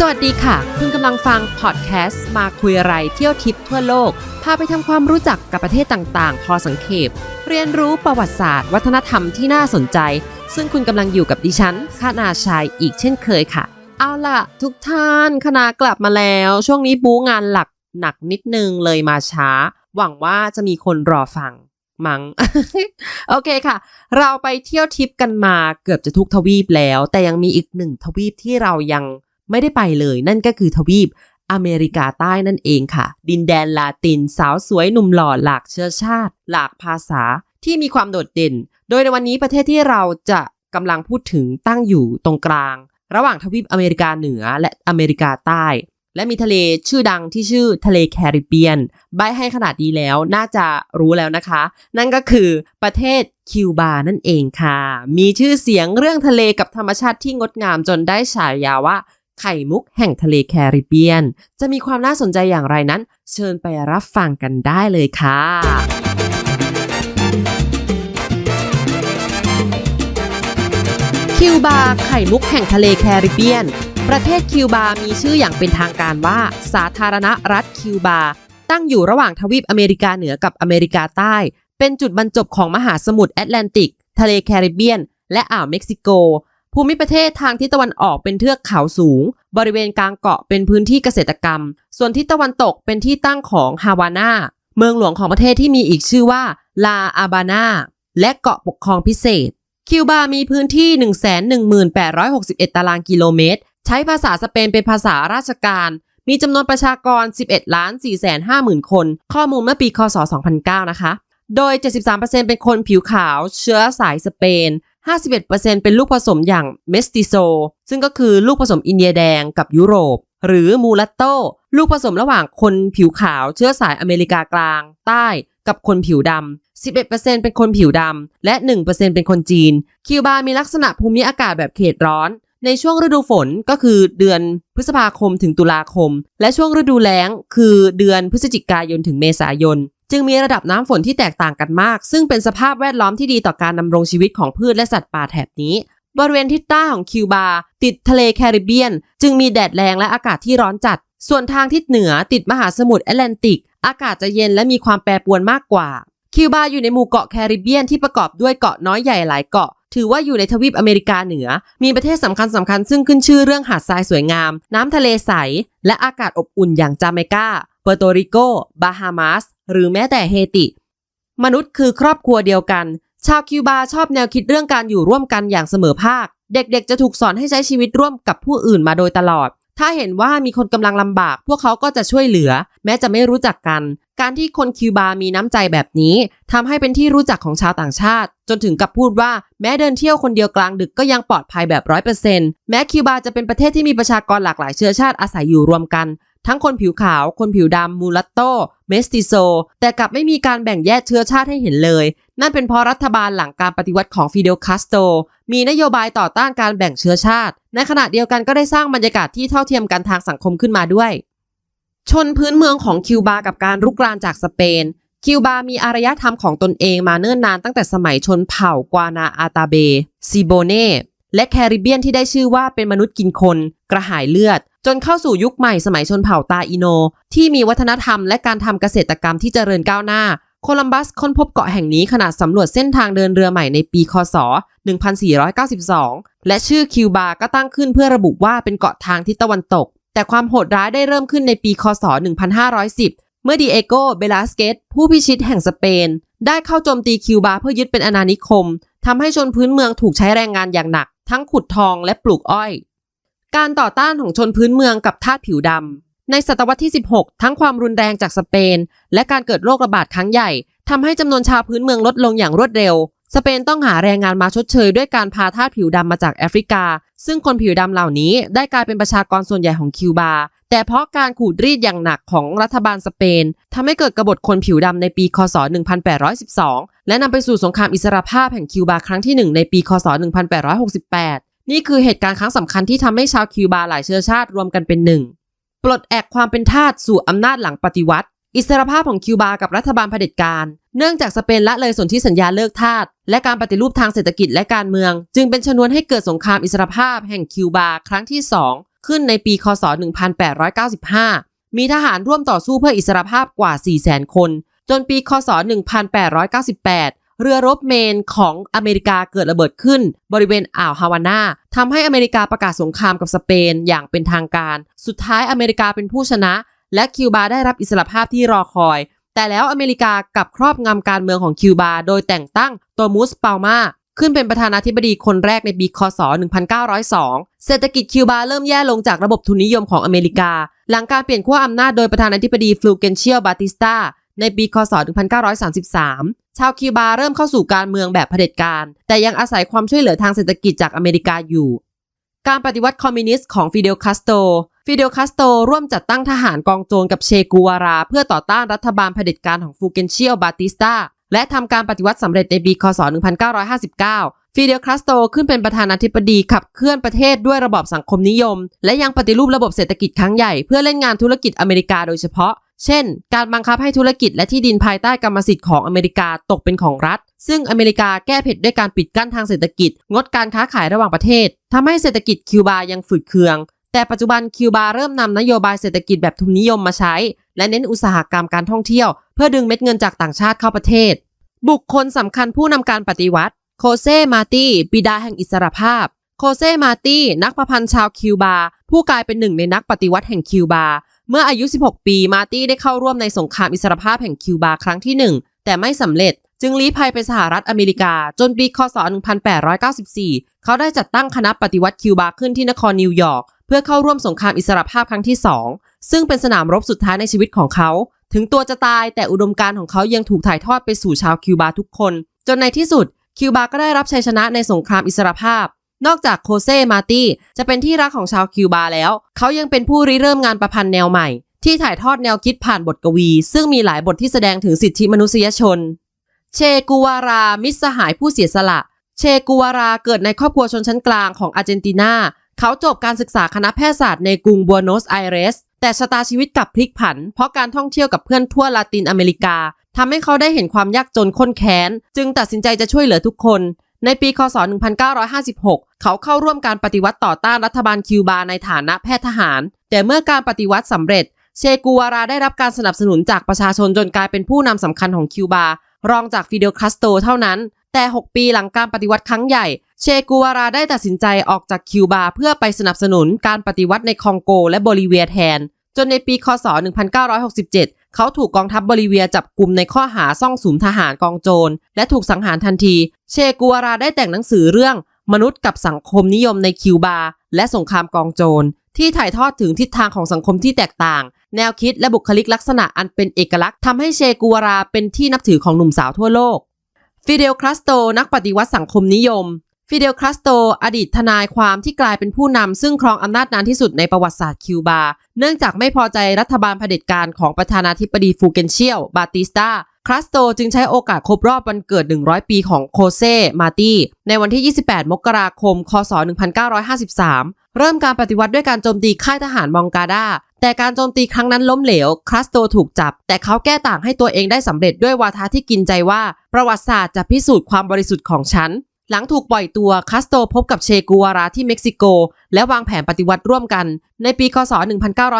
สวัสดีค่ะ คุณกำลังฟังพอดแคสต์มาคุยอะไรเที่ยวทิปทั่วโลก พาไปทำความรู้จักกับประเทศต่างๆ พอสังเขปเรียนรู้ประวัติศาสตร์ วัฒนธรรมที่น่าสนใจ ซึ่งคุณกำลังอยู่กับดิฉันคานาชัยอีกเช่นเคยค่ะ เอาล่ะ ทุกท่านคณะกลับมาแล้ว ช่วงนี้บู๊งานหลักหนักนิดนึงเลยมาช้า หวังว่าจะมีคนรอฟังมัง้งโอเคค่ะ เราไปเที่ยวทิปกันมาเกือบจะทุกทวีปแล้ว แต่ยังมีอีกหนึ่งทวีปที่เรายัง ไม่ได้ไปเลยนั่นก็คือทวีปอเมริกาใต้นั่นเองค่ะ ดินแดนลาตินสาวสวยหนุ่มหล่อหลากเชื้อชาติ หลากภาษาที่มีความโดดเด่น โดยในวันนี้ประเทศที่เราจะกำลังพูดถึงตั้งอยู่ตรงกลาง ระหว่างทวีปอเมริกาเหนือและอเมริกาใต้ และมีทะเลชื่อดังที่ชื่อทะเลแคริบเบียน ใบให้ขนาดนี้แล้วน่าจะรู้แล้วนะคะ นั่นก็คือประเทศคิวบานั่นเองค่ะ มีชื่อเสียงเรื่องทะเลกับธรรมชาติที่งดงามจนได้ฉายาว่า ไข่มุกแห่งทะเลแคริบเบียน จะมีความน่าสนใจอย่างไรนั้น เชิญไปรับฟังกันได้เลยค่ะคิวบาไข่มุกแห่งทะเลแคริบเบียน ประเทศคิวบา มีชื่ออย่างเป็นทางการว่า สาธารณรัฐคิวบา ตั้งอยู่ระหว่างทวีปอเมริกาเหนือกับอเมริกาใต้ เป็นจุดบรรจบของมหาสมุทรแอตแลนติก ทะเลแคริบเบียน และอ่าวเม็กซิโก ภูมิประเทศทางทิศตะวันออกเป็นเทือกเขาสูง บริเวณกลางเกาะเป็นพื้นที่เกษตรกรรม ส่วนทิศตะวันตกเป็นที่ตั้งของฮาวาน่าเมืองหลวงของประเทศที่มีอีกชื่อว่าลาอาบานาและเกาะปกครองพิเศษ คิวบามีพื้นที่ 11861 ตารางกิโลเมตร ใช้ภาษาสเปนเป็นภาษาราชการ มีจำนวนประชากร 11ล้าน4 5 0 0 0 0คน ข้อมูลเมื่อปี คศ 2009 นะคะ โดย 73%เป็นคนผิวขาว เชื้อสายสเปน 51%เป็นลูกผสมอย่างเมสติโซ ซึ่งก็คือลูกผสมอินเดียแดงกับยุโรป หรือมูลัตโต ลูกผสมระหว่างคนผิวขาวเชื้อสายอเมริกากลาง ใต้กับคนผิวดำ 11%เป็นคนผิวดำ และ 1%เป็นคนจีน คิวบา มีลักษณะภูมิอากาศแบบเขตร้อน ในช่วงฤดูฝนก็คือเดือนพฤษภาคมถึงตุลาคม และช่วงฤดูแล้ง คือเดือนพฤศจิกายนถึงเมษายน จึงมีระดับน้ำฝนที่แตกต่างกันมาก ซึ่งเป็นสภาพแวดล้อมที่ดีต่อการดำรงชีวิตของพืชและสัตว์ป่าแถบนี้ บริเวณทิศใต้ของคิวบา ติดทะเลแคริบเบียน จึงมีแดดแรงและอากาศที่ร้อนจัด ส่วนทางทิศเหนือติดมหาสมุทรแอตแลนติก อากาศจะเย็นและมีความแปรปรวนมากกว่า คิวบาอยู่ในหมู่เกาะแคริบเบียนที่ประกอบด้วยเกาะน้อยใหญ่หลายเกาะ ถือว่าอยู่ในทวีปอเมริกาเหนือ มีประเทศสำคัญสำคัญซึ่งขึ้นชื่อเรื่องหาดทรายสวยงาม น้ำทะเลใส และอากาศอบอุ่นอย่างจาเมกาเปอร์โตริโก บาฮามาส หรือแม้แต่เฮติ มนุษย์คือครอบครัวเดียวกัน ชาวคิวบาชอบแนวคิดเรื่องการอยู่ร่วมกันอย่างเสมอภาค เด็กๆ จะถูกสอนให้ใช้ชีวิตร่วมกับผู้อื่นมาโดยตลอด ถ้าเห็นว่ามีคนกำลังลำบาก พวกเขาก็จะช่วยเหลือ แม้จะไม่รู้จักกัน การที่คนคิวบามีน้ำใจแบบนี้ทำให้เป็นที่รู้จักของชาวต่างชาติ จนถึงกับพูดว่าแม้เดินเที่ยวคนเดียวกลางดึกก็ยังปลอดภัยแบบร้อยเปอร์เซ็นต์แม้คิวบาจะเป็นประเทศที่มีประชากรหลากหลายเชื้อชาติอาศัยอยู่รวมกัน ทั้งคนผิวขาว คนผิวดำมูลัตโตเมสติโซ แต่กลับไม่มีการแบ่งแยกเชื้อชาติให้เห็นเลย นั่นเป็นเพราะรัฐบาลหลังการปฏิวัติของฟิเดลคาสโต มีนโยบายต่อต้านการแบ่งเชื้อชาติ ในขณะเดียวกันก็ได้สร้างบรรยากาศที่เท่าเทียมกันทางสังคมขึ้นมาด้วย ชนพื้นเมืองของคิวบากับการรุกรานจากสเปน คิวบามีอารยธรรมของตนเองมาเนิ่นนานตั้งแต่สมัยชนเผ่ากวานาอาตาเบซิโบเน และแคริบเบียนที่ได้ชื่อว่าเป็นมนุษย์กินคน กระหายเลือด จนเข้าสู่ยุคใหม่สมัยชนเผ่าตาอิโน ที่มีวัฒนธรรมและการทำเกษตรกรรมที่เจริญก้าวหน้า โคลัมบัสค้นพบเกาะแห่งนี้ขณะสำรวจเส้นทางเดินเรือใหม่ในปีคศ 1492 และชื่อคิวบาก็ตั้งขึ้นเพื่อระบุว่าเป็นเกาะทางทิศตะวันตก แต่ความโหดร้ายได้เริ่มขึ้นในปีคศ 1510 มื่อดีเอโกเบลาสเกตผู้พิชิตแห่งสเปน ได้เข้าโจมตีคิวบาเพื่อยึดเป็นอาณานิคมทำให้ชนพื้นเมืองถูกใช้แรงงานอย่างหนัก ทั้งขุดทองและปลูกอ้อย การต่อต้านของชนพื้นเมืองกับทาสผิวดำในศตวรรษที่ 16 ทั้งความรุนแรงจากสเปน และการเกิดโรคระบาดครั้งใหญ่ทำให้จำนวนชาวพื้นเมืองลดลงอย่างรวดเร็ว สเปนต้องหาแรงงานมาชดเชยด้วยการพาทาสผิวดำมาจากแอฟริกา ซึ่งคนผิวดำเหล่านี้ได้กลายเป็นประชากรส่วนใหญ่ของคิวบา แต่เพราะการขูดรีดอย่างหนักของรัฐบาลสเปนทำให้เกิดกบฏคนผิวดำในปี คศ 1812 และนำไปสู่สงครามอิสรภาพแห่งคิวบาครั้งที่ 1 ในปี คศ 1868 นี่คือเหตุการณ์ครั้งสำคัญที่ทำให้ชาวคิวบาหลายเชื้อชาติรวมกันเป็นหนึ่ง ปลดแอกความเป็นทาสสู่อำนาจหลังปฏิวัติ อิสรภาพของคิวบากับรัฐบาลเผด็จการ เนื่องจากสเปนละเลยสนธิสัญญาเลิกทาสและการปฏิรูปทางเศรษฐกิจและการเมือง จึงเป็นชนวนให้เกิดสงครามอิสรภาพแห่งคิวบาครั้งที่ ขึ้นในปีคศ 1895 มีทหารร่วมต่อสู้เพื่ออิสรภาพกว่า 400,000 คน จนปีคศ 1898 เรือรบเมนของอเมริกาเกิดระเบิดขึ้น บริเวณอ่าวฮาวาน่าทำให้อเมริกาประกาศสงครามกับสเปนอย่างเป็นทางการ สุดท้ายอเมริกาเป็นผู้ชนะ และคิวบาได้รับอิสรภาพที่รอคอย แต่แล้วอเมริกากลับครอบงำการเมืองของคิวบา โดยแต่งตั้งโตมุสเปามา ขึ้นเป็นประธานาธิบดีคนแรกในปีคศ 1902 เศรษฐกิจคิวบาเริ่มแย่ลงจากระบบทุนนิยมของอเมริกา หลังการเปลี่ยนขั้วอำนาจโดยประธานาธิบดีฟลูเกนเชียลบาติสตาในปีคศ 1933 ชาวคิวบาเริ่มเข้าสู่การเมืองแบบเผด็จการ แต่ยังอาศัยความช่วยเหลือทางเศรษฐกิจจากอเมริกาอยู่ การปฏิวัติคอมมิวนิสต์ของฟิเดลคาสโตฟิเดลคาสโตรร่วมจัดตั้งทหารกองโจรกับเชกูวารา เพื่อต่อต้านรัฐบาลเผด็จการของฟูเกนเชียลบาติสตา และทำการปฏิวัติสำเร็จในปีคศ 1959 ฟิเดลคาสโตขึ้นเป็นประธานาธิบดีขับเคลื่อนประเทศด้วยระบอบสังคมนิยม และยังปฏิรูประบบเศรษฐกิจครั้งใหญ่เพื่อเล่นงานธุรกิจอเมริกาโดยเฉพาะ เช่น การบังคับให้ธุรกิจและที่ดินภายใต้กรรมสิทธิ์ของอเมริกาตกเป็นของรัฐ ซึ่งอเมริกาแก้เผ็ดด้วยการปิดกั้นทางเศรษฐกิจ งดการค้าขายระหว่างประเทศทำให้เศรษฐกิจคิวบายังฝืดเคืองแต่ปัจจุบันคิวบาเริ่มนำนโยบายเศรษฐกิจแบบทุนนิยมมาใช้ และเน้นอุตสาหกรรมการท่องเที่ยว พื่อดึงเม็ดเงินจากต่างชาติเข้าประเทศ บุคคลสำคัญผู้นำการปฏิวัติ โคเซมาตี้บิดาแห่งอิสรภาพ โคเซมาตี้นักประพันธ์ชาวคิวบา ผู้กลายเป็นหนึ่งในนักปฏิวัติแห่งคิวบา เมื่ออายุ 16 ปีมาตี้ได้เข้าร่วมในสงครามอิสรภาพแห่งคิวบาครั้งที่ 1 แต่ไม่สำเร็จ จึงลี้ภัยไปสหรัฐอเมริกา จนปีคศ 1894 เขาได้จัดตั้งคณะปฏิวัติคิวบาขึ้นที่นครนิวยอร์กเพื่อเข้าร่วมสงครามอิสรภาพครั้งที่ 2 ซึ่งเป็นสนามรบสุดท้ายในชีวิตของเขา ถึงตัวจะตายแต่อุดมการณ์ของเขายังถูกถ่ายทอดไปสู่ชาวคิวบาทุกคน จนในที่สุดคิวบาก็ได้รับชัยชนะในสงครามอิสรภาพ นอกจากโคเซมาร์ตี้จะเป็นที่รักของชาวคิวบาแล้ว เขายังเป็นผู้ริเริ่มงานประพันธ์แนวใหม่ ที่ถ่ายทอดแนวคิดผ่านบทกวี ซึ่งมีหลายบทที่แสดงถึงสิทธิมนุษยชน เชกูวารา มิตรสหายผู้เสียสละ เชกูวาราเกิดในครอบครัวชนชั้นกลางของอาร์เจนตินา เขาจบการศึกษาคณะแพทยศาสตร์ในกรุงบัวโนสไอเรส แต่ชะตาชีวิตกลับพลิกผัน เพราะการท่องเที่ยวกับเพื่อนทั่วลาตินอเมริกาทำให้เขาได้เห็นความยากจนข้นแค้น จึงตัดสินใจจะช่วยเหลือทุกคน ในปีคศ 1956 เขาเข้าร่วมการปฏิวัติต่อต้านรัฐบาลคิวบาในฐานะแพทย์ทหาร แต่เมื่อการปฏิวัติสำเร็จ เชกูวาราได้รับการสนับสนุนจากประชาชนจนกลายเป็นผู้นำสำคัญของคิวบารองจากฟิเดลคาสโตเท่านั้นแต่ 6 ปีหลังการปฏิวัติครั้งใหญ่ เชกูวาราได้ตัดสินใจออกจากคิวบาเพื่อไปสนับสนุนการปฏิวัติในคองโกและโบลิเวียแทน จนในปีคศ 1967 เขาถูกกองทัพโบลิเวียจับกลุ่มในข้อหาซ่องสุมทหารกองโจร และถูกสังหารทันที เชกูวาราได้แต่งหนังสือเรื่อง มนุษย์กับสังคมนิยมในคิวบา และสงครามกองโจรที่ถ่ายทอดถึงทิศทางของสังคมที่แตกต่าง แนวคิดและบุคลิกลักษณะอันเป็นเอกลักษณ์ทำให้เชกูวาราเป็นที่นับถือของหนุ่มสาวทั่วโลก ฟิเดลคาสโตนักปฏิวัติสังคมนิยม ฟิเดลคาสโต อดีตทนายความที่กลายเป็นผู้นำซึ่งครองอำนาจนานที่สุดในประวัติศาสตร์คิวบา เนื่องจากไม่พอใจรัฐบาลเผด็จการของประธานาธิบดีฟูเกนเชียลบาติสตาคาสโตจึงใช้โอกาสครบรอบวันเกิด 100 ปีของโคเซ มาตี้ ในวันที่ 28 มกราคม คศ 1953 เริ่มการปฏิวัติด้วยการโจมตีค่ายทหารมองกาดา แต่การโจมตีครั้งนั้นล้มเหลวคาสโตถูกจับ แต่เขาแก้ต่างให้ตัวเองได้สำเร็จด้วยวาทะที่กินใจว่า ประวัติศาสตร์จะพิสูจน์ความบริสุทธิ์ของฉัน หลังถูกปล่อยตัวคาสโตพบกับเชกูวาราที่เม็กซิโก และวางแผนปฏิวัติร่วมกัน ในปีคศ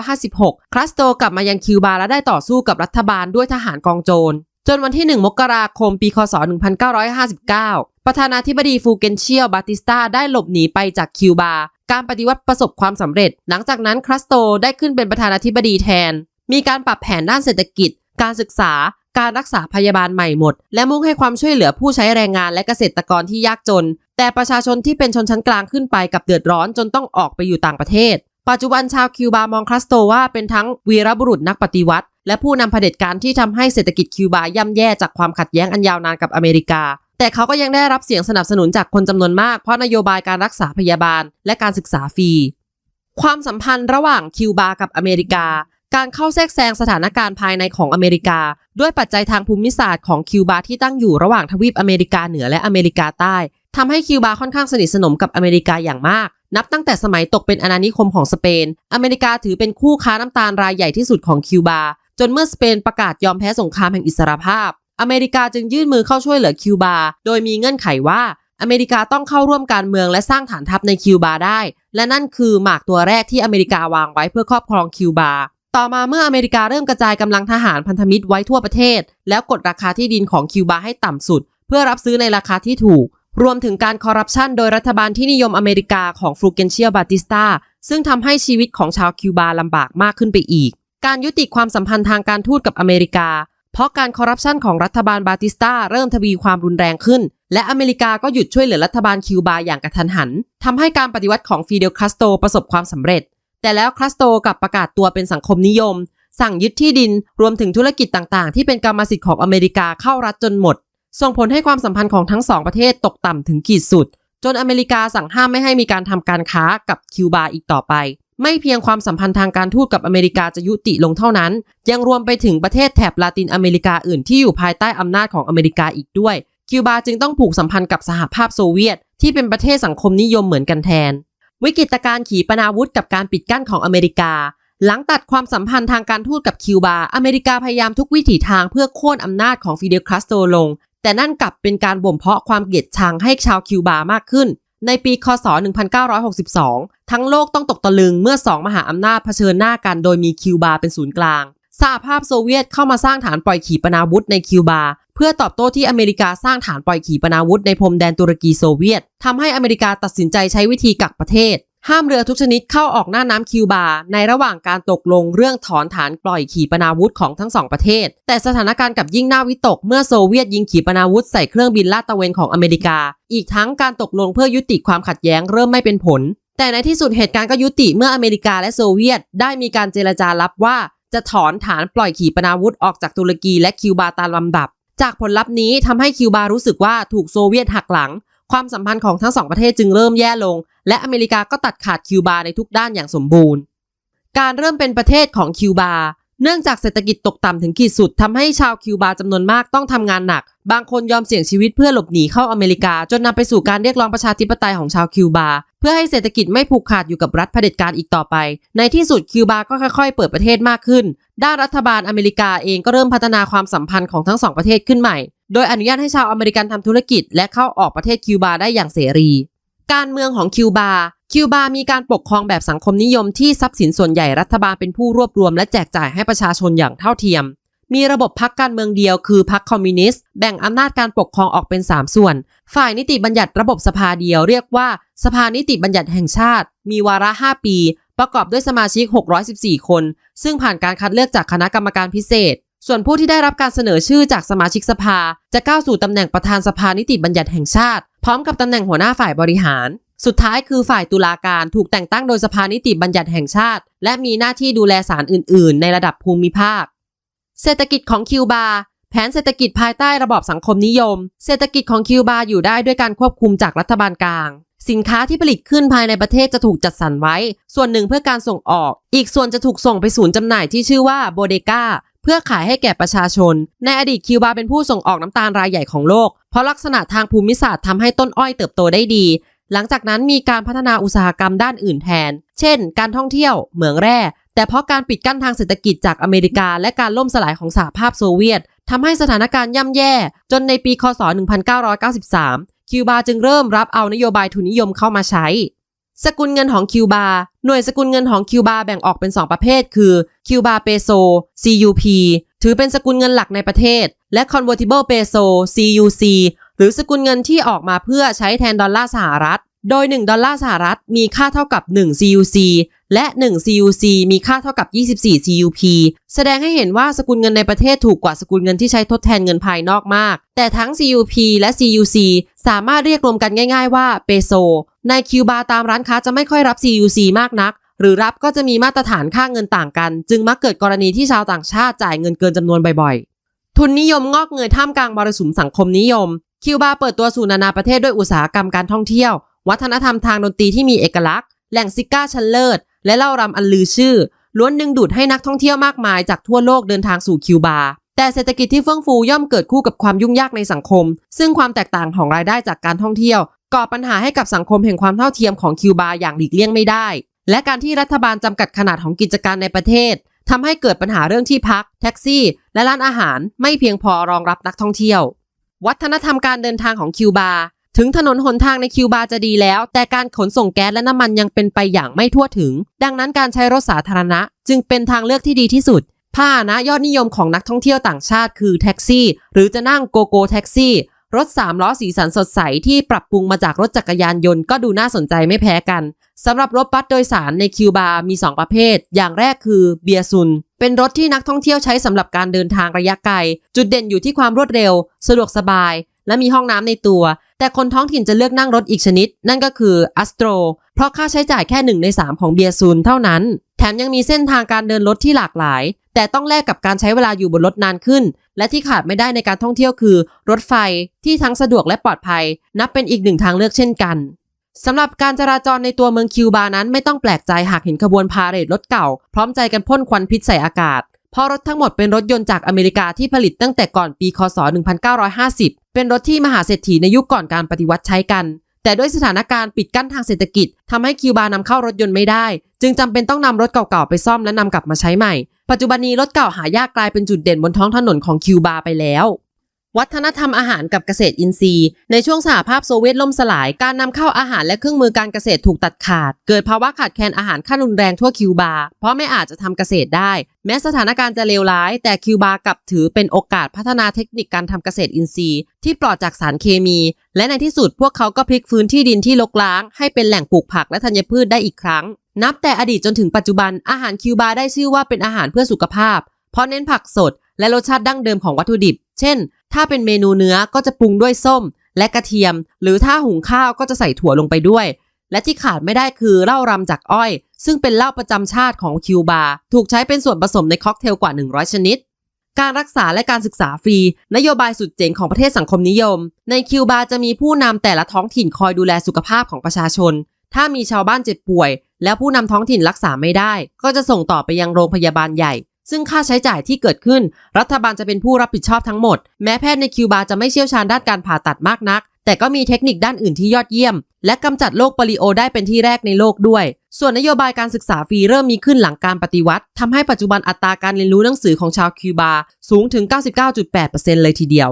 1956คาสโตกลับมายังคิวบาและได้ต่อสู้กับรัฐบาลด้วยทหารกองโจร จนวันที่ 1 มกราคม ปีคศ 1959 ประธานาธิบดีฟูเกนเชียลบาติสตาได้หลบหนีไปจากคิวบา การปฏิวัติประสบความสำเร็จ หลังจากนั้นคาสโตได้ขึ้นเป็นประธานาธิบดีแทน มีการปรับแผนด้านเศรษฐกิจ การศึกษา การรักษาพยาบาลใหม่หมด และมุ่งให้ความช่วยเหลือผู้ใช้แรงงานและเกษตรกรที่ยากจน แต่ประชาชนที่เป็นชนชั้นกลางขึ้นไปกับเดือดร้อนจนต้องออกไปอยู่ต่างประเทศ ปัจจุบันชาวคิวบามองคาสโตว่าเป็นทั้งวีรบุรุษนักปฏิวัติ และผู้นำเผด็จการที่ทำให้เศรษฐกิจคิวบาย่ำแย่จากความขัดแย้งอันยาวนานกับอเมริกา แต่เขาก็ยังได้รับเสียงสนับสนุนจากคนจำนวนมาก เพราะนโยบายการรักษาพยาบาล และการศึกษาฟรี ความสัมพันธ์ระหว่างคิวบากับอเมริกา การเข้าแทรกแซงสถานการณ์ภายในของอเมริกา ด้วยปัจจัยทางภูมิศาสตร์ของคิวบาที่ตั้งอยู่ระหว่างทวีปอเมริกาเหนือและอเมริกาใต้ทำให้คิวบาค่อนข้างสนิทสนมกับอเมริกาอย่างมาก นับตั้งแต่สมัยตกเป็นอาณานิคมของสเปน อเมริกาถือเป็นคู่ค้าน้ำตาลรายใหญ่ที่สุดของคิวบา จนเมื่อสเปนประกาศยอมแพ้สงครามแห่งอิสรภาพ อเมริกาจึงยื่นมือเข้าช่วยเหลือคิวบา โดยมีเงื่อนไขว่าอเมริกาต้องเข้าร่วมการเมืองและสร้างฐานทัพในคิวบาได้ และนั่นคือหมากตัวแรกที่อเมริกาวางไว้เพื่อครอบครองคิวบา ต่อมาเมื่ออเมริกาเริ่มกระจายกำลังทหารพันธมิตรไว้ทั่วประเทศ แล้วกดราคาที่ดินของคิวบาให้ต่ำสุด เพื่อรับซื้อในราคาที่ถูก รวมถึงการคอร์รัปชันโดยรัฐบาลที่นิยมอเมริกาของฟลูเกนเชียบาติสตาซึ่งทำให้ชีวิตของชาวคิวบาลำบากมากขึ้นไปอีก การยุติความสัมพันธ์ทางการทูตกับอเมริกา เพราะการคอร์รัปชันของรัฐบาลบาติสตาเริ่มทวีความรุนแรงขึ้น และอเมริกาก็หยุดช่วยเหลือรัฐบาลคิวบาอย่างกระทันหันทำให้การปฏิวัติของฟีเดลคาสโตประสบความสำเร็จ แต่แล้วคาสโตกลับประกาศตัวเป็นสังคมนิยม สั่งยึดที่ดินรวมถึงธุรกิจต่างๆ ที่เป็นกรรมสิทธิ์ของอเมริกาเข้ารัฐจนหมด ส่งผลให้ความสัมพันธ์ของทั้งสองประเทศตกต่ำถึงขีดสุด จนอเมริกาสั่งห้ามไม่ให้มีการทำการค้ากับคิวบาอีกต่อไป ไม่เพียงความสัมพันธ์ทางการทูตกับอเมริกาจะยุติลงเท่านั้น ยังรวมไปถึงประเทศแถบลาตินอเมริกาอื่นที่อยู่ภายใต้อำนาจของอเมริกาอีกด้วย คิวบาจึงต้องผูกสัมพันธ์กับสหภาพโซเวียต ที่เป็นประเทศสังคมนิยมเหมือนกันแทน วิกฤตการขีปนาวุธกับการปิดกั้นของอเมริกา หลังตัดความสัมพันธ์ทางการทูตกับคิวบา อเมริกาพยายามทุกวิถีทางเพื่อโค่นอำนาจของฟิเดลคาสโตรลง แต่นั่นกลับเป็นการบ่มเพาะความเกลียดชังให้ชาวคิวบามากขึ้น ในปีคศ 1962 ทั้งโลกต้องตกตะลึงเมื่อสองมหาอำนาจเผชิญหน้ากันโดยมีคิวบาเป็นศูนย์กลางสหภาพโซเวียตเข้ามาสร้างฐานปล่อยขีปนาวุธในคิวบา เพื่อตอบโต้ที่อเมริกาสร้างฐานปล่อยขีปนาวุธในพรมแดนตุรกีโซเวียตทำให้อเมริกาตัดสินใจใช้วิธีกักประเทศ ห้ามเรือทุกชนิดเข้าออกหน้าน้ำคิวบา ในระหว่างการตกลงเรื่องถอนฐานปล่อยขีปนาวุธของทั้งสองประเทศ แต่สถานการณ์กับยิ่งน่าวิตก เมื่อโซเวียตยิงขีปนาวุธใส่เครื่องบินลาดตระเวนของอเมริกา อีกทั้งการตกลงเพื่อยุติความขัดแย้งเริ่มไม่เป็นผล แต่ในที่สุดเหตุการณ์ก็ยุติเมื่ออเมริกาและโซเวียต ได้มีการเจรจารับว่า จะถอนฐานปล่อยขีปนาวุธออกจากตุรกีและคิวบาตามลำดับ จากผลลัพธ์นี้ทำให้คิวบารู้สึกว่าถูกโซเวียตหักหลัง ความสัมพันธ์ของทั้งสองประเทศจึงเริ่มแย่ลง และอเมริกาก็ตัดขาดคิวบาในทุกด้านอย่างสมบูรณ์ การเริ่มเป็นประเทศของคิวบาเนื่องจากเศรษฐกิจตกต่ำถึงขีดสุดทำให้ชาวคิวบาจำนวนมากต้องทำงานหนัก บางคนยอมเสี่ยงชีวิตเพื่อหลบหนีเข้าอเมริกา จนนำไปสู่การเรียกร้องประชาธิปไตยของชาวคิวบา เพื่อให้เศรษฐกิจไม่ผูกขาดอยู่กับรัฐเผด็จการอีกต่อไป ในที่สุดคิวบาก็ค่อยๆ เปิดประเทศมากขึ้น ด้านรัฐบาลอเมริกาเองก็เริ่มพัฒนาความสัมพันธ์ของทั้งสองประเทศขึ้นใหม่ โดยอนุญาตให้ชาวอเมริกันทำธุรกิจ และเข้าออกประเทศคิวบาได้อย่างเสรี การเมืองของคิวบา คิวบา มีการปกครองแบบสังคมนิยมที่ทรัพย์สินส่วนใหญ่รัฐบาลเป็นผู้รวบรวมและแจกจ่ายให้ประชาชนอย่างเท่าเทียม มีระบบพักการเมืองเดียวคือพักคอมมิวนิสต์ แบ่งอำนาจการปกครองออกเป็น 3 ส่วน ฝ่ายนิติบัญญัติระบบสภาเดียวเรียกว่า สภานิติบัญญัติแห่งชาติ มีวาระ 5 ปี ประกอบด้วยสมาชิก 614 คน ซึ่งผ่านการคัดเลือกจากคณะกรรมการพิเศษ ส่วนผู้ที่ได้รับการเสนอชื่อจากสมาชิกสภา จะก้าวสู่ตำแหน่งประธานสภานิติบัญญัติแห่งชาติ พร้อมกับตำแหน่งหัวหน้าฝ่ายบริหาร สุดท้ายคือฝ่ายตุลาการถูกแต่งตั้งโดยสภานิติบัญญัติแห่งชาติ และมีหน้าที่ดูแลศาลอื่น ๆ ในระดับภูมิภาค เศรษฐกิจของคิวบาแผนเศรษฐกิจภายใต้ระบอบสังคมนิยม เศรษฐกิจของคิวบาอยู่ได้ด้วยการควบคุมจากรัฐบาลกลาง สินค้าที่ผลิตขึ้นภายในประเทศจะถูกจัดสรรไว้ ส่วนหนึ่งเพื่อการส่งออก อีกส่วนจะถูกส่งไปศูนย์จำหน่ายที่ชื่อว่าโบเดกา พื่อขายให้แก่ประชาชน ในอดีตคิวบาเป็นผู้ส่งออกน้ำตาลรายใหญ่ของโลก เพราะลักษณะทางภูมิศาสตร์ทำให้ต้นอ้อยเติบโตได้ดี หลังจากนั้นมีการพัฒนาอุตสาหกรรมด้านอื่นแทน เช่น การท่องเที่ยว เหมืองแร่ แต่เพราะการปิดกั้นทางเศรษฐกิจจากอเมริกา และการล่มสลายของสหภาพโซเวียตทำให้สถานการณ์ย่ำแย่ จนในปี คศ 1993 คิวบาจึงเริ่มรับเอานโยบายทุนนิยมเข้ามาใช้ สกุลเงินของคิวบา หน่วยสกุลเงินของคิวบาแบ่งออกเป็น 2 ประเภท คือคิวบาเปโซ CUP ถือเป็นสกุลเงินหลักในประเทศ และ Convertible Peso CUC หรือสกุลเงินที่ออกมาเพื่อใช้แทนดอลลาร์สหรัฐ โดย 1 ดอลลาร์สหรัฐมีค่าเท่ากับ 1 CUC และ 1 CUC มีค่าเท่ากับ 24 CUP แสดงให้เห็นว่าสกุลเงินในประเทศถูกกว่าสกุลเงินที่ใช้ทดแทนเงินภายนอกมาก แต่ทั้ง CUP และ CUC สามารถเรียกรวมกันง่าย ๆ ว่าเปโซ ในคิวบาตามร้านค้าจะไม่ค่อยรับ CUC มากนัก หรือรับก็จะมีมาตรฐานค่าเงินต่างกัน จึงมักเกิดกรณีที่ชาวต่างชาติจ่ายเงินเกินจำนวนบ่อยๆ ทุนนิยมงอกเงยท่ามกลางมรสุมสังคมนิยม คิวบาเปิดตัวสู่นานาประเทศด้วยอุตสาหกรรมการท่องเที่ยว วัฒนธรรมทางดนตรีที่มีเอกลักษณ์แหล่งซิก้าชั้นเลิศและเล่ารำอันลือชื่อล้วนดึงดูดให้นักท่องเที่ยวมากมายจากทั่วโลกเดินทางสู่คิวบาแต่เศรษฐกิจที่เฟื่องฟูย่อมเกิดคู่กับความยุ่งยากในสังคม ซึ่งความแตกต่างของรายได้จากการท่องเที่ยว ก่อปัญหาให้กับสังคมแห่งความเท่าเทียมของคิวบาอย่างหลีกเลี่ยงไม่ได้ และการที่รัฐบาลจำกัดขนาดของกิจการในประเทศทำให้เกิดปัญหาเรื่องที่พัก แท็กซี่ และร้านอาหารไม่เพียงพอรองรับนักท่องเที่ยว วัฒนธรรมการเดินทางของคิวบาถึงถนนหนทางในคิวบาจะดีแล้ว แต่การขนส่งแก๊สและน้ำมันยังเป็นไปอย่างไม่ทั่วถึง ดังนั้นการใช้รถสาธารณะ จึงเป็นทางเลือกที่ดีที่สุดพาหนะยอดนิยมของนักท่องเที่ยวต่างชาติคือแท็กซี่ หรือจะนั่งโกโก้แท็กซี่ รถสามล้อสีสันสดใสที่ปรับปรุงมาจากรถจักรยานยนต์ก็ดูน่าสนใจไม่แพ้กันสำหรับรถบัสโดยสารในคิวบามี 2 ประเภท อย่างแรกคือเบียซุน เป็นรถที่นักท่องเที่ยวใช้สำหรับการเดินทางระยะไกล จุดเด่นอยู่ที่ความรวดเร็ว สะดวกสบาย และมีห้องน้ำในตัว แต่คนท้องถิ่นจะเลือกนั่งรถอีกชนิด นั่นก็คืออัสโตรเพราะค่าใช้จ่ายแค่1ใน3ของเบียซุนเท่านั้น แถมยังมีเส้นทางการเดินรถที่หลากหลาย แต่ต้องแลกกับการใช้เวลาอยู่บนรถนานขึ้น และที่ขาดไม่ได้ในการท่องเที่ยวคือ รถไฟที่ทั้งสะดวกและปลอดภัย นับเป็นอีกหนึ่งทางเลือกเช่นกันสำหรับการจราจรในตัวเมืองคิวบานั้นไม่ต้องแปลกใจหากเห็นขบวนพาเหรดรถเก่า พร้อมใจกันพ่นควันพิษใส่อากาศ เพราะรถทั้งหมดเป็นรถยนต์จากอเมริกาที่ผลิตตั้งแต่ก่อนปี คศ 1950 เป็นรถที่มหาเศรษฐีในยุคก่อนการปฏิวัติใช้กัน แต่ด้วยสถานการณ์ปิดกั้นทางเศรษฐกิจทำให้คิวบานำเข้ารถยนต์ไม่ได้ จึงจำเป็นต้องนำรถเก่าๆไปซ่อมและนำกลับมาใช้ใหม่ ปัจจุบันนี้รถเก่าหายากกลายเป็นจุดเด่นบนท้องถนนของคิวบาไปแล้ว วัฒนธรรมอาหารกับเกษตรอินทรีย์ ในช่วงสหภาพโซเวียตล่มสลาย การนำเข้าอาหารและเครื่องมือการเกษตรถูกตัดขาด เกิดภาวะขาดแคลนอาหารขั้นรุนแรงทั่วคิวบา เพราะไม่อาจจะทำเกษตรได้ แม้สถานการณ์จะเลวร้าย แต่คิวบากลับถือเป็นโอกาสพัฒนาเทคนิคการทำเกษตรอินทรีย์ ที่ปลอดจากสารเคมี และในที่สุดพวกเขาก็พลิกฟื้นที่ดินที่รกร้าง ให้เป็นแหล่งปลูกผักและธัญพืชได้อีกครั้ง นับแต่อดีตจนถึงปัจจุบันอาหารคิวบาได้ชื่อว่าเป็นอาหารเพื่อสุขภาพ เพราะเน้นผักสดและรสชาติดั้งเดิมของวัตถุดิบ เช่น ถ้าเป็นเมนูเนื้อก็จะปรุงด้วยส้มและกระเทียม หรือถ้าหุงข้าวก็จะใส่ถั่วลงไปด้วย และที่ขาดไม่ได้คือเหล้ารำจากอ้อย ซึ่งเป็นเหล้าประจำชาติของคิวบา ถูกใช้เป็นส่วนผสมในค็อกเทลกว่า 100 ชนิด การรักษาและการศึกษาฟรี นโยบายสุดเจ๋งของประเทศสังคมนิยม ในคิวบาจะมีผู้นำแต่ละท้องถิ่นคอยดูแลสุขภาพของประชาชน ถ้ามีชาวบ้านเจ็บป่วย แล้วผู้นำท้องถิ่นรักษาไม่ได้ ก็จะส่งต่อไปยังโรงพยาบาลใหญ่ ซึ่งค่าใช้จ่ายที่เกิดขึ้น รัฐบาลจะเป็นผู้รับผิดชอบทั้งหมด แม้แพทย์ในคิวบาจะไม่เชี่ยวชาญด้านการผ่าตัดมากนัก แต่ก็มีเทคนิคด้านอื่นที่ยอดเยี่ยม และกำจัดโรคปลิโอได้เป็นที่แรกในโลกด้วย ส่วนนโยบายการศึกษาฟรีเริ่มมีขึ้นหลังการปฏิวัติทำให้ปัจจุบันอัตราการเรียนรู้หนังสือของชาวคิวบาสูงถึง 99.8%เลยทีเดียว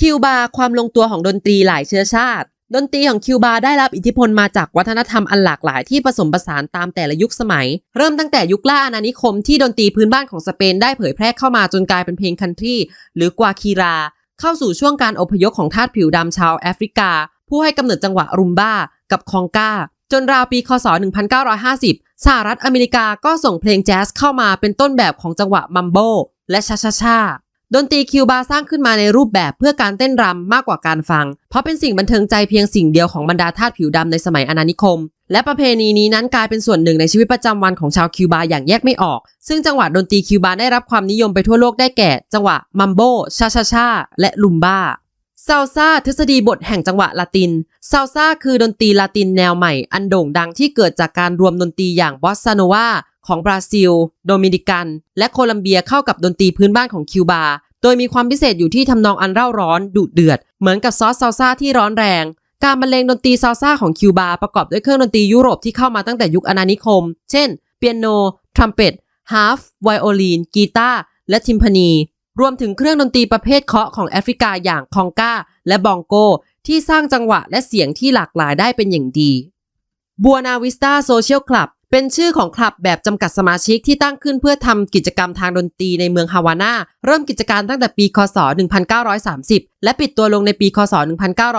คิวบาความลงตัวของดนตรีหลายเชื้อชาติ ดนตรีของคิวบาได้รับอิทธิพลมาจากวัฒนธรรมอันหลากหลายที่ผสมผสานตามแต่ละยุคสมัย เริ่มตั้งแต่ยุคล่าอาณานิคมที่ดนตรีพื้นบ้านของสเปนได้เผยแพร่เข้ามาจนกลายเป็นเพลงคันทรีหรือกวาคีรา เข้าสู่ช่วงการอพยพของทาสผิวดำชาวแอฟริกา ผู้ให้กำเนิดจังหวะรุมบ้ากับคองกาจนราวปีคศ 1950 สหรัฐอเมริกาก็ส่งเพลงแจ๊สเข้ามาเป็นต้นแบบของจังหวะมัมโบและชาชาชา ดนตรีคิวบาสร้างขึ้นมาในรูปแบบเพื่อการเต้นรำมากกว่าการฟัง เพราะเป็นสิ่งบันเทิงใจเพียงสิ่งเดียวของบรรดาทาสผิวดำในสมัยอาณานิคม และประเพณีนี้นั้นกลายเป็นส่วนหนึ่งในชีวิตประจำวันของชาวคิวบาอย่างแยกไม่ออก ซึ่งจังหวะดนตรีคิวบาได้รับความนิยมไปทั่วโลกได้แก่ จังหวะมัมโบชาชาชาและลุมบ้า ซาลซาทฤษฎีบทแห่งจังหวะลาตินซาลซาคือดนตรีลาตินแนวใหม่อันโด่งดังที่เกิดจากการรวมดนตรีอย่างบอสซาโนวาของบราซิล โดมินิกัน และโคลัมเบียเข้ากับดนตรีพื้นบ้านของคิวบา โดยมีความพิเศษอยู่ที่ทำนองอันเร่าร้อนดุเดือด เหมือนกับซอสซาลซาที่ร้อนแรง การบรรเลงดนตรีซาลซาของคิวบาประกอบด้วยเครื่องดนตรียุโรปที่เข้ามาตั้งแต่ยุคอาณานิคม เช่น เปียโน ทรัมเป็ตฮาร์ฟ ไวโอลิน กีตาร์และทิมพานี รวมถึงเครื่องดนตรีประเภทเคาะของแอฟริกาอย่างคองกาและบองโก ที่สร้างจังหวะและเสียงที่หลากหลายได้เป็นอย่างดีบัวนาวิสตาโซเชียลคลับเป็นชื่อของคลับแบบจำกัดสมาชิกที่ตั้งขึ้นเพื่อทำกิจกรรมทางดนตรีในเมืองฮาวาน่าเริ่มกิจการตั้งแต่ปี คศ 1930 และปิดตัวลงในปี คศ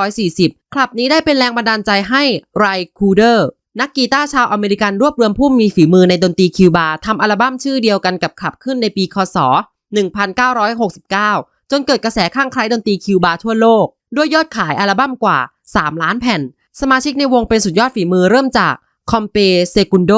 1940 คลับนี้ได้เป็นแรงบันดาลใจให้ไรคูเดอร์นักกีตาร์ชาวอเมริกันรวบรวมผู้มีฝีมือในดนตรีคิวบาทำอัลบั้มชื่อเดียวกันกับคลับขึ้นในปี คศ 1969 จนเกิดกระแสข้างใคล้ดนตรีคิวบาทั่วโลก ด้วยยอดขายอัลบั้มกว่า 3 ล้านแผ่น สมาชิกในวงเป็นสุดยอดฝีมือเริ่มจากคอมเปเซกุนโด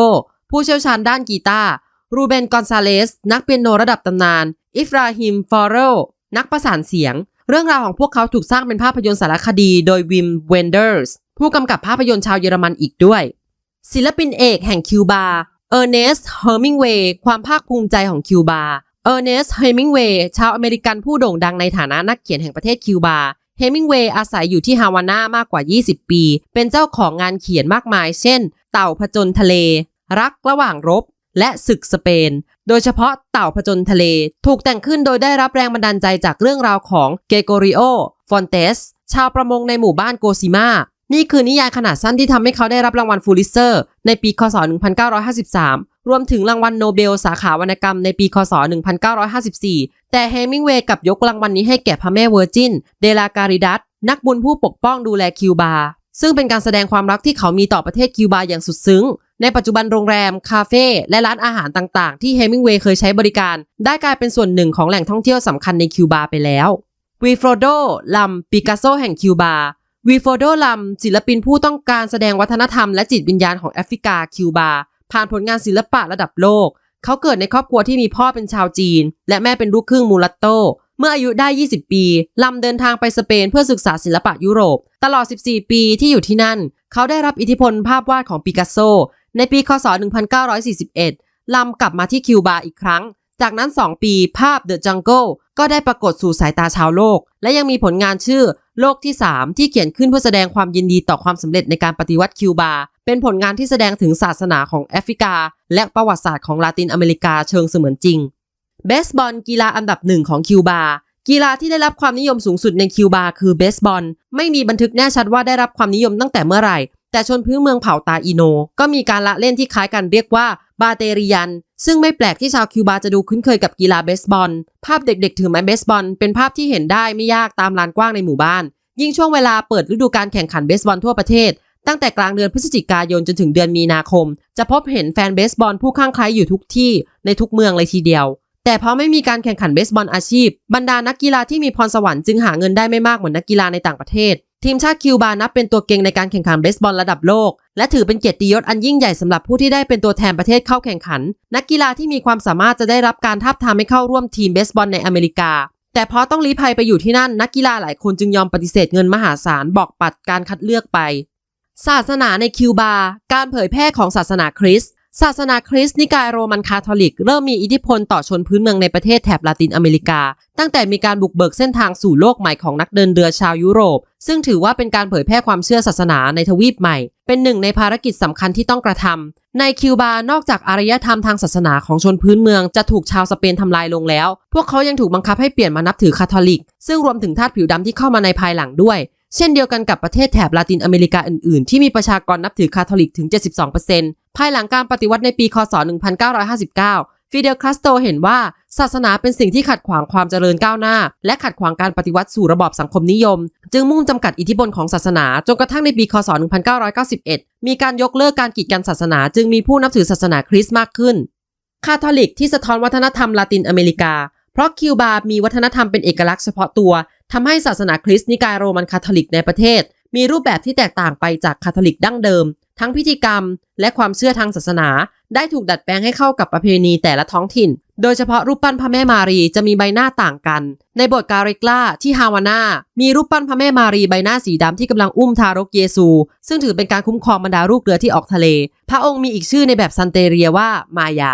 ผู้เชี่ยวชาญด้านกีตาร์รูเบนกอนซาเลส นักเปียโนระดับตำนาน อิฟราฮิมฟอร์เรลนักประสานเสียง เรื่องราวของพวกเขาถูกสร้างเป็นภาพยนตร์สารคดีโดยวิมเวนเดอร์สผู้กำกับภาพยนตร์ชาวเยอรมันอีกด้วย ศิลปินเอกแห่งคิวบา เออร์เนสต์ เฮอร์มิงเวย์ ความภาคภูมิใจของคิวบา เออร์เนสต์เฮมิงเวย์ชาวอเมริกันผู้โด่งดังในฐานะนักเขียนแห่งประเทศคิวบาเฮมิงเวย์อาศัยอยู่ที่ฮาวาน่ามากกว่า 20 ปี เป็นเจ้าของงานเขียนมากมาย เช่น เต่าผจญทะเล รักระหว่างรบ และศึกสเปน โดยเฉพาะเต่าผจญทะเล ถูกแต่งขึ้นโดยได้รับแรงบันดาลใจจากเรื่องราวของเกโกริโอ ฟอนเตส ชาวประมงในหมู่บ้านโกซิมา นี่คือนิยายขนาดสั้นที่ทำให้เขาได้รับรางวัลฟูลิเซอร์ ในปีคศ 1953 รวมถึงรางวัลโนเบลสาขาวรรณกรรมในปีคศ 1954 แต่เฮมิงเวย์กับยกรางวัลนี้ให้แก่พระแม่เวอร์จิน เดลาการิดัส นักบุญผู้ปกป้องดูแลคิวบา ซึ่งเป็นการแสดงความรักที่เขามีต่อประเทศคิวบาอย่างสุดซึ้ง ในปัจจุบันโรงแรม คาเฟ่ และร้านอาหารต่าง ๆ ที่เฮมิงเวย์เคยใช้บริการ ได้กลายเป็นส่วนหนึ่งของแหล่งท่องเที่ยวสำคัญในคิวบาไปแล้ววีโฟโดลัมปิกัสโซแห่งคิวบา วีโฟโดลัมศิลปินผู้ต้องการแสดงวัฒนธรรมและจิตวิญญาณของแอฟริกาคิวบา ผ่านผลงานศิลปะระดับโลก เขาเกิดในครอบครัวที่มีพ่อเป็นชาวจีน และแม่เป็นลูกครึ่งมูลัตโต เมื่ออายุได้ 20 ปีลำเดินทางไปสเปนเพื่อศึกษาศิลปะยุโรป ตลอด 14 ปีที่อยู่ที่นั่น เขาได้รับอิทธิพลภาพวาดของปิกัสโซ ในปีคศ 1941ลำกลับมาที่คิวบาอีกครั้ง จากนั้น 2 ปีภาพ The Jungle ก็ได้ปรากฏสู่สายตาชาวโลก และยังมีผลงานชื่อ โลกที่ 3 ที่เขียนขึ้นเพื่อแสดงความยินดีต่อความสำเร็จในการปฏิวัติคิวบา เป็นผลงานที่แสดงถึงศาสนาของแอฟริกา และประวัติศาสตร์ของลาตินอเมริกาเชิงเสมือนจริง เบสบอลกีฬาอันดับหนึ่งของคิวบา กีฬาที่ได้รับความนิยมสูงสุดในคิวบาคือเบสบอล ไม่มีบันทึกแน่ชัดว่าได้รับความนิยมตั้งแต่เมื่อไหร่ แต่ชนพื้นเมืองเผ่าตาอิโน ก็มีการละเล่นที่คล้ายกันเรียกว่าบาเตรียนซึ่งไม่แปลกที่ชาวคิวบาจะดูคุ้นเคยกับกีฬาเบสบอล ภาพเด็กๆ ถือไม้เบสบอล เป็นภาพที่เห็นได้ไม่ยากตามลานกว้างในหมู่บ้าน ยิ่งช่วงเวลาเปิดฤดูการแข่งขันเบสบอลทั่วประเทศ ตั้งแต่กลางเดือนพฤศจิกายนจนถึงเดือนมีนาคม จะพบเห็นแฟนเบสบอลผู้ข้างใครอยู่ทุกที่ในทุกเมืองเลยทีเดียว แต่เพราะไม่มีการแข่งขันเบสบอลอาชีพ บรรดานักกีฬาที่มีพรสวรรค์จึงหาเงินได้ไม่มากเหมือนนักกีฬาในต่างประเทศ ทีมชาติคิวบานับเป็นตัวเก่งในการแข่งขันเบสบอลระดับโลก และถือเป็นเกียรติยศอันยิ่งใหญ่สำหรับผู้ที่ได้เป็นตัวแทนประเทศเข้าแข่งขัน นักกีฬาที่มีความสามารถจะได้รับการทับทามให้เข้าร่วมทีมเบสบอลในอเมริกา แต่เพราะต้องลี้ภัยไปอยู่ที่นั่นนักกีฬาหลายคนจึงยอมปฏิเสธเงินมหาศาลบอกปัดการคัดเลือกไป ศาสนาในคิวบา การเผยแพร่ของศาสนาคริสต์ ศาสนาคริสต์นิกายโรมันคาทอลิก เริ่มมีอิทธิพลต่อชนพื้นเมืองในประเทศแถบลาตินอเมริกา ตั้งแต่มีการบุกเบิกเส้นทางสู่โลกใหม่ของนักเดินเรือชาวยุโรป ซึ่งถือว่าเป็นการเผยแพร่ความเชื่อศาสนาในทวีปใหม่ เป็นหนึ่งในภารกิจสำคัญที่ต้องกระทำในคิวบา นอกจากอารยธรรมทางศาสนาของชนพื้นเมืองจะถูกชาวสเปนทำลายลงแล้ว พวกเขายังถูกบังคับให้เปลี่ยนมานับถือคาทอลิก ซึ่งรวมถึงทาสผิวดำที่เข้ามาในภายหลังด้วย เช่นเดียวกันกับประเทศแถบลาตินอเมริกาอื่นๆ ที่มีประชากรนับถือคาทอลิกถึง 72%ภายหลังการปฏิวัติในปี คศ 1959 ฟิเดลคาสโตเห็นว่า ศาสนาเป็นสิ่งที่ขัดขวางความเจริญก้าวหน้า และขัดขวางการปฏิวัติสู่ระบอบสังคมนิยม จึงมุ่งจำกัดอิทธิพลของศาสนา จนกระทั่งในปี คศ 1991 มีการยกเลิกการกีดกันศาสนา จึงมีผู้นับถือศาสนาคริสต์มากขึ้น คาทอลิกที่สะท้อนวัฒนธรรมลาตินอเมริกา เพราะคิวบา มีวัฒนธรรมเป็นเอกลักษณ์เฉพาะตัว ทำให้ศาสนาคริสต์นิกายโรมันคาทอลิกในประเทศ มีรูปแบบที่แตกต่างไปจากคาทอลิกดั้งเดิม ทั้งพิธีกรรม และความเชื่อทางศาสนา ได้ถูกดัดแปลงให้เข้ากับประเพณีแต่ละท้องถิ่น โดยเฉพาะรูปปั้นพระแม่มารีจะมีใบหน้าต่างกัน ในบทกาเรกล่าที่ฮาวาน่ามีรูปปั้นพระแม่มารีใบหน้าสีดำที่กำลังอุ้มทารกเยซู ซึ่งถือเป็นการคุ้มครองบรรดาลูกเรือที่ออกทะเล พระองค์มีอีกชื่อในแบบซันเตเรียว่า มายา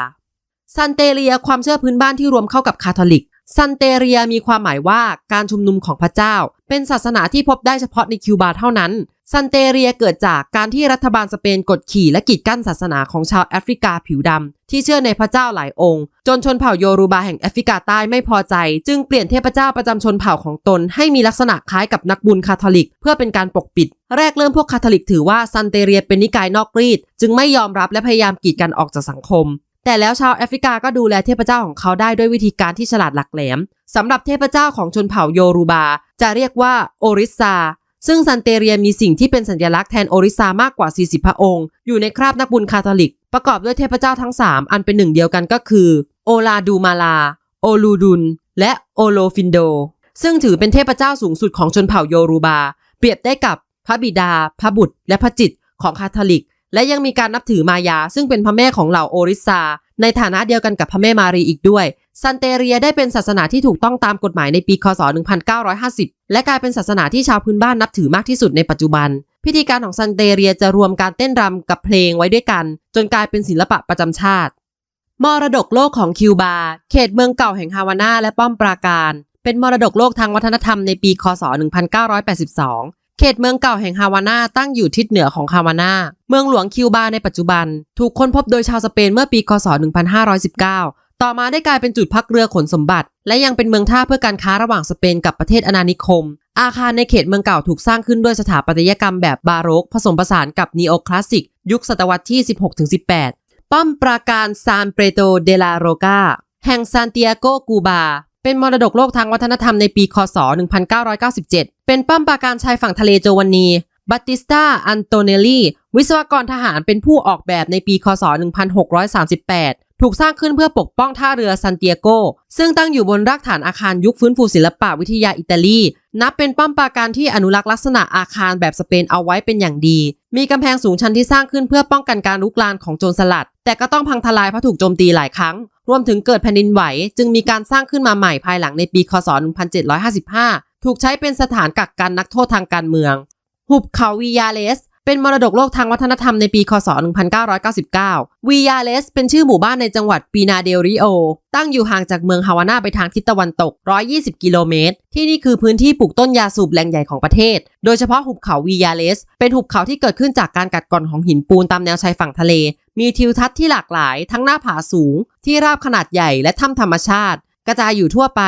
ซันเตเรียความเชื่อพื้นบ้านที่รวมเข้ากับคาทอลิก ซันเตเรียมีความหมายว่าการชุมนุมของพระเจ้า เป็นศาสนาที่พบได้เฉพาะในคิวบาเท่านั้น ซันเตเรียเกิดจากการที่รัฐบาลสเปนกดขี่และกีดกั้นศาสนาของชาวแอฟริกาผิวดำที่เชื่อในพระเจ้าหลายองค์ จนชนเผ่าโยรูบาแห่งแอฟริกาใต้ไม่พอใจ จึงเปลี่ยนเทพเจ้าประจำชนเผ่าของตน ให้มีลักษณะคล้ายกับนักบุญคาทอลิก เพื่อเป็นการปกปิด แรกเริ่มพวกคาทอลิกถือว่าซันเตเรียเป็นนิกายนอกรีด จึงไม่ยอมรับและพยายามกีดกันออกจากสังคม แต่แล้วชาวแอฟริกาก็ดูแลเทพเจ้าของเขาได้ด้วยวิธีการที่ฉลาดหลักแหลมสำหรับเทพเจ้าของชนเผ่าโยรูบา จะเรียกว่าโอริซาซึ่งซันเตเรียมีสิ่งที่เป็นสัญลักษณ์แทนโอริซามากกว่า 40 พระองค์ อยู่ในคราบนักบุญคาทอลิก ประกอบด้วยเทพเจ้าทั้ง 3 อันเป็นหนึ่งเดียวกันก็คือ โอลาดูมาลา โอลูดุน และโอโลฟินโด ซึ่งถือเป็นเทพเจ้าสูงสุดของชนเผ่าโยรูบา เปรียบได้กับพระบิดา พระบุตร และพระจิตของคาทอลิก และยังมีการนับถือมายา ซึ่งเป็นพระแม่ของเหล่าโอริซาในฐานะเดียวกันกับพระแม่มารีอีกด้วย ซันเตเรียได้เป็นศาสนาที่ถูกต้องตามกฎหมายในปีคศ 1950 และกลายเป็นศาสนาที่ชาวพื้นบ้านนับถือมากที่สุดในปัจจุบัน พิธีการของซันเตเรียจะรวมการเต้นรำกับเพลงไว้ด้วยกัน จนกลายเป็นศิลปะประจำชาติ มรดกโลกของคิวบา เขตเมืองเก่าแห่งฮาวาน่าและป้อมปราการ เป็นมรดกโลกทางวัฒนธรรมในปีคศ 1982 ขตเมืองเก่าแห่งฮาวาน่าตั้งอยู่ทิศเหนือของฮาวาน่า เมืองหลวงคิวบาในปัจจุบัน ถูกค้นพบโดยชาวสเปนเมื่อปีคศ 1519 ต่อมาได้กลายเป็นจุดพักเรือขนสมบัติ และยังเป็นเมืองท่าเพื่อการค้าระหว่างสเปนกับประเทศอาณานิคม อาคารในเขตเมืองเก่าถูกสร้างขึ้นด้วยสถาปัตยกรรมแบบบาโรก ผสมผสานกับนีโอคลาสสิก ยุคศตวรรษที่ 16-18 ป้อมปราการซานเปโตเดลาโรกาแห่งซานติอาโกกูบา เป็นมรดกโลกทางวัฒนธรรมในปีคศ 1997 เป็นป้อมปราการชายฝั่งทะเลโจวานีบัตติสตา อันโตเนลลี วิศวกรทหารเป็นผู้ออกแบบในปี คศ 1638 ถูกสร้างขึ้นเพื่อปกป้องท่าเรือซันเตียโก ซึ่งตั้งอยู่บนรากฐานอาคารยุคฟื้นฟูศิลปะวิทยาอิตาลี นับเป็นป้อมปราการที่อนุรักษ์ลักษณะอาคารแบบสเปนเอาไว้เป็นอย่างดี มีกำแพงสูงชันที่สร้างขึ้นเพื่อป้องกันการลุกลานของโจรสลัด แต่ก็ต้องพังทลายเพราะถูกโจมตีหลายครั้ง รวมถึงเกิดแผ่นดินไหว จึงมีการสร้างขึ้นมาใหม่ภายหลังในปีคศ 1755 ถูกใช้เป็นสถานกักกันนักโทษทางการเมือง หุบเขาวิยาเลส เป็นมรดกโลกทางวัฒนธรรมในปี คศ 1999วิยาเลสเป็นชื่อหมู่บ้านในจังหวัดปีนาเดลริโอ ตั้งอยู่ห่างจากเมืองฮาวาน่าไปทางทิศตะวันตก 120 กิโลเมตร ที่นี่คือพื้นที่ปลูกต้นยาสูบแหล่งใหญ่ของประเทศ โดยเฉพาะหุบเขาวิยาเลส เป็นหุบเขาที่เกิดขึ้นจากการกัดกร่อนของหินปูนตามแนวชายฝั่งทะเล มีทิวทัศน์ที่หลากหลาย ทั้งหน้าผาสูง ที่ราบขนาดใหญ่และถ้ำธรรมชาติ กระจายอยู่ทั่วไป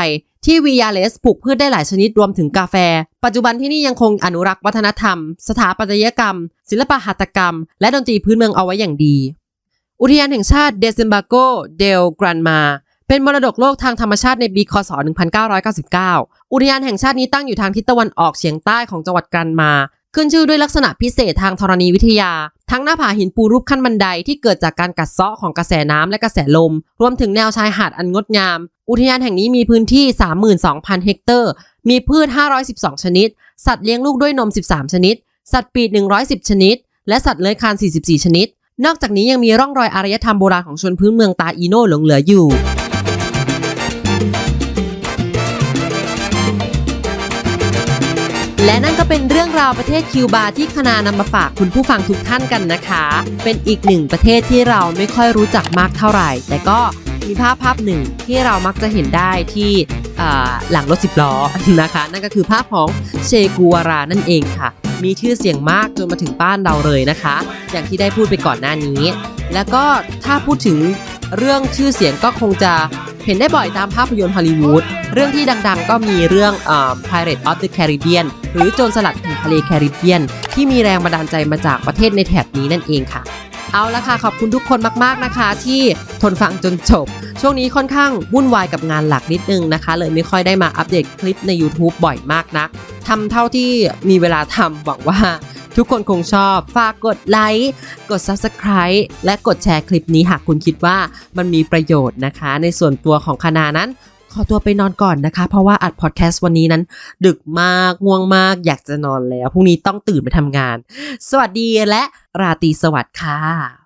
ที่วิยาเลสปลูกพืชได้หลายชนิดรวมถึงกาแฟ ปัจจุบันที่นี่ยังคงอนุรักษ์วัฒนธรรม สถาปัตยกรรม ศิลปหัตถกรรม และดนตรีพื้นเมืองเอาไว้อย่างดี อุทยานแห่งชาติเดซิมบาโกเดลกรันมาเป็นมรดกโลกทางธรรมชาติในปีคศ 1999 อุทยานแห่งชาตินี้ตั้งอยู่ทางทิศตะวันออกเฉียงใต้ของจังหวัดกรันมา ขึ้นชื่อด้วยลักษณะพิเศษทางธรณีวิทยา ทั้งหน้าผาหินปูรูปขั้นบันไดที่เกิดจากการกัดเซาะของกระแสน้ำและกระแสลม รวมถึงแนวชายหาดอันงดงาม อุทยานแห่งนี้มีพื้นที่ 32,000 เฮกเตอร์ มีพืช 512 ชนิด สัตว์เลี้ยงลูกด้วยนม 13 ชนิด สัตว์ปีก 110 ชนิด และสัตว์เลื้อยคลาน 44 ชนิด นอกจากนี้ยังมีร่องรอยอารยธรรมโบราณของชนพื้นเมืองตาอีโน่หลงเหลืออยู่และนั่นก็เป็นเรื่องราวประเทศคิวบาที่คณานำมาฝากคุณผู้ฟังทุกท่านกันนะคะ เป็นอีกหนึ่งประเทศที่เราไม่ค่อยรู้จักมากเท่าไหร่ แต่ก็ มีภาพภาพหนึ่งที่เรามักจะเห็นได้ที่หลังรถสิบล้อนะคะ นั่นก็คือภาพของเชกูวารานั่นเองค่ะ มีชื่อเสียงมากจนมาถึงบ้านเราเลยนะคะ อย่างที่ได้พูดไปก่อนหน้านี้ แล้วก็ถ้าพูดถึงเรื่องชื่อเสียงก็คงจะเห็นได้บ่อยตามภาพยนตร์ฮอลลีวูด เรื่องที่ดังๆ ก็มีเรื่องอ่อ Pirate of the Caribbean หรือโจรสลัดแห่งทะเลแคริบเบียน ที่มีแรงบันดาลใจมาจากประเทศในแถบนี้นั่นเองค่ะ เอาละค่ะ ขอบคุณทุกคนมากๆนะคะ ที่ทนฟังจนจบ ช่วงนี้ค่อนข้างวุ่นวายกับงานหลักนิดนึงนะคะ เลยไม่ค่อยได้มาอัปเดตคลิปใน YouTube บ่อยมากนักทำเท่าที่มีเวลาทำหวังว่าทุกคนคงชอบ ฝากกดไลค์ กด Subscribe และกดแชร์คลิปนี้หากคุณคิดว่ามันมีประโยชน์นะคะ ในส่วนตัวของคณานั้น ขอตัวไปนอนก่อนนะคะ เพราะว่าอัดพอดแคสต์วันนี้นั้น ดึกมากง่วงมาก อยากจะนอนแล้วพรุ่งนี้ต้องตื่นไปทำงาน สวัสดีและราตรีสวัสดิ์ค่ะ